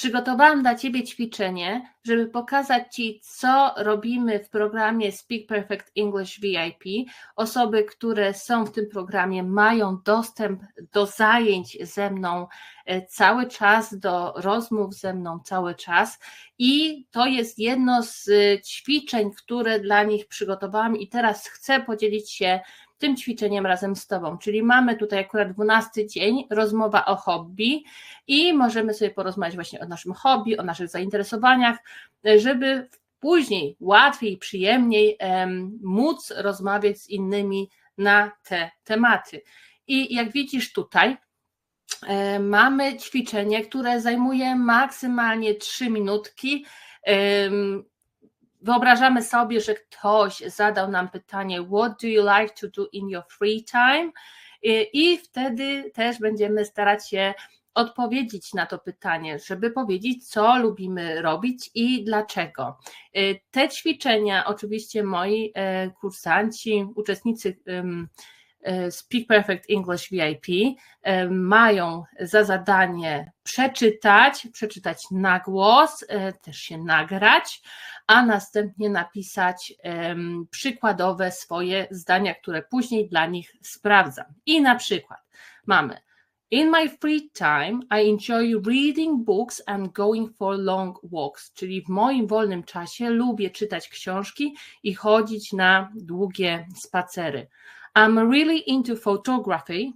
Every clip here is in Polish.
przygotowałam dla Ciebie ćwiczenie, żeby pokazać Ci, co robimy w programie Speak Perfect English VIP. Osoby, które są w tym programie, mają dostęp do zajęć ze mną e, cały czas, do rozmów ze mną cały czas. I to jest jedno z ćwiczeń, które dla nich przygotowałam, i teraz chcę podzielić się tym ćwiczeniem razem z Tobą. Czyli mamy tutaj akurat 12 dzień, rozmowa o hobby i możemy sobie porozmawiać właśnie o naszym hobby, o naszych zainteresowaniach, żeby później łatwiej, przyjemniej um, móc rozmawiać z innymi na te tematy. I jak widzisz tutaj, e, mamy ćwiczenie, które zajmuje maksymalnie 3 minutki. Wyobrażamy sobie, że ktoś zadał nam pytanie: What do you like to do in your free time? I wtedy też będziemy starać się odpowiedzieć na to pytanie, żeby powiedzieć, co lubimy robić i dlaczego. Te ćwiczenia, oczywiście moi e, kursanci, uczestnicy Speak Perfect English VIP e, mają za zadanie przeczytać, przeczytać na głos, e, też się nagrać, a następnie napisać przykładowe swoje zdania, które później dla nich sprawdzam. I na przykład mamy In my free time, I enjoy reading books and going for long walks, czyli w moim wolnym czasie lubię czytać książki i chodzić na długie spacery. I'm really into photography.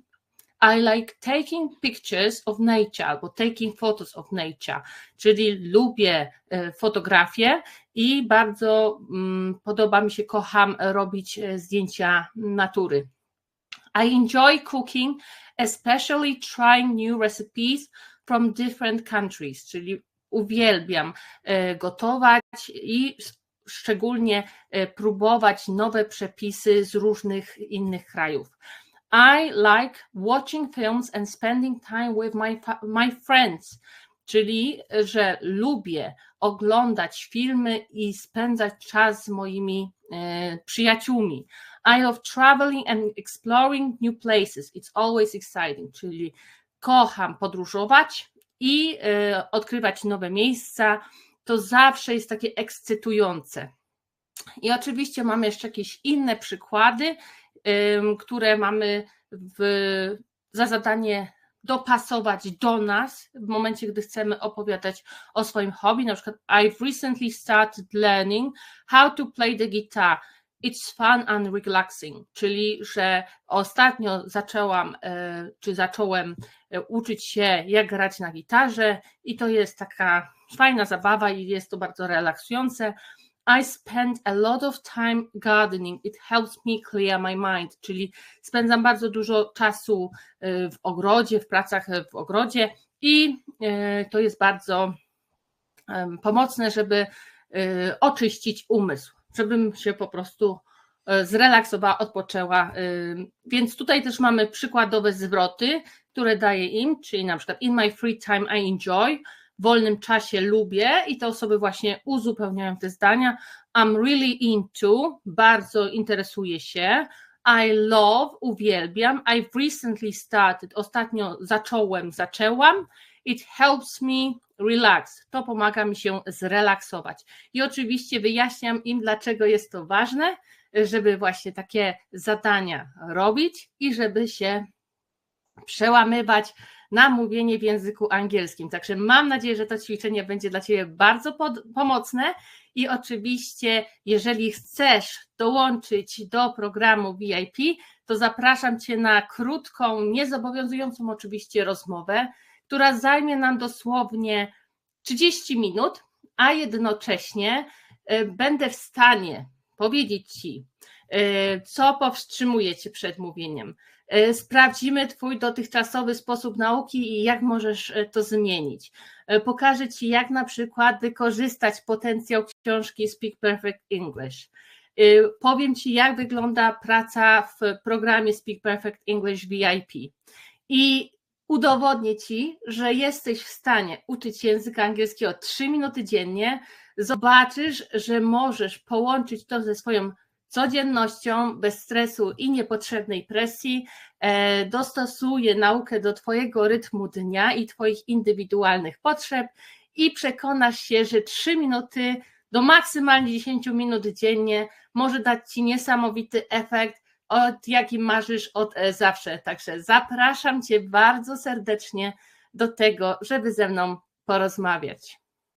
I like taking pictures of nature albo taking photos of nature, czyli lubię e, fotografię i bardzo mm, podoba mi się, kocham robić e, zdjęcia natury. I enjoy cooking, especially trying new recipes from different countries, czyli uwielbiam e, gotować i szczególnie e, próbować nowe przepisy z różnych innych krajów. I like watching films and spending time with my, my friends, czyli że lubię oglądać filmy i spędzać czas z moimi e, przyjaciółmi. I love traveling and exploring new places. It's always exciting, czyli kocham podróżować i e, odkrywać nowe miejsca to zawsze jest takie ekscytujące. I oczywiście mamy jeszcze jakieś inne przykłady, które mamy w, za zadanie dopasować do nas w momencie, gdy chcemy opowiadać o swoim hobby. Na przykład, I've recently started learning how to play the guitar. It's fun and relaxing, czyli że ostatnio zaczęłam, e, czy zacząłem e, uczyć się, jak grać na gitarze, i to jest taka fajna zabawa i jest to bardzo relaksujące. I spend a lot of time gardening. It helps me clear my mind, czyli spędzam bardzo dużo czasu y, w ogrodzie, w pracach w ogrodzie i to jest bardzo pomocne, żeby oczyścić umysł, żebym się po prostu zrelaksowała, odpoczęła. Więc tutaj też mamy przykładowe zwroty, które daję im, czyli na przykład in my free time I enjoy, w wolnym czasie lubię i te osoby właśnie uzupełniają te zdania. I'm really into, bardzo interesuję się. I love, uwielbiam. I've recently started, ostatnio zacząłem, zaczęłam. It helps me relax. To pomaga mi się zrelaksować. I oczywiście wyjaśniam im, dlaczego jest to ważne, żeby właśnie takie zadania robić i żeby się przełamywać na mówienie w języku angielskim. Także mam nadzieję, że to ćwiczenie będzie dla Ciebie bardzo pod, pomocne i oczywiście, jeżeli chcesz dołączyć do programu VIP, to zapraszam Cię na krótką, niezobowiązującą oczywiście rozmowę, która zajmie nam dosłownie 30 minut, a jednocześnie e, będę w stanie powiedzieć Ci, e, co powstrzymuje Cię przed mówieniem, E, sprawdzimy Twój dotychczasowy sposób nauki i jak możesz to zmienić. Pokażę Ci, jak na przykład wykorzystać potencjał książki Speak Perfect English. Powiem Ci, jak wygląda praca w programie Speak Perfect English VIP. I udowodnię Ci, że jesteś w stanie uczyć języka angielskiego 3 minuty dziennie. Zobaczysz, że możesz połączyć to ze swoją codziennością, bez stresu i niepotrzebnej presji, e, dostosuje naukę do Twojego rytmu dnia i Twoich indywidualnych potrzeb i przekonasz się, że 3 minuty do maksymalnie 10 minut dziennie może dać Ci niesamowity efekt, od jakim marzysz od e, zawsze. Także zapraszam Cię bardzo serdecznie do tego, żeby ze mną porozmawiać.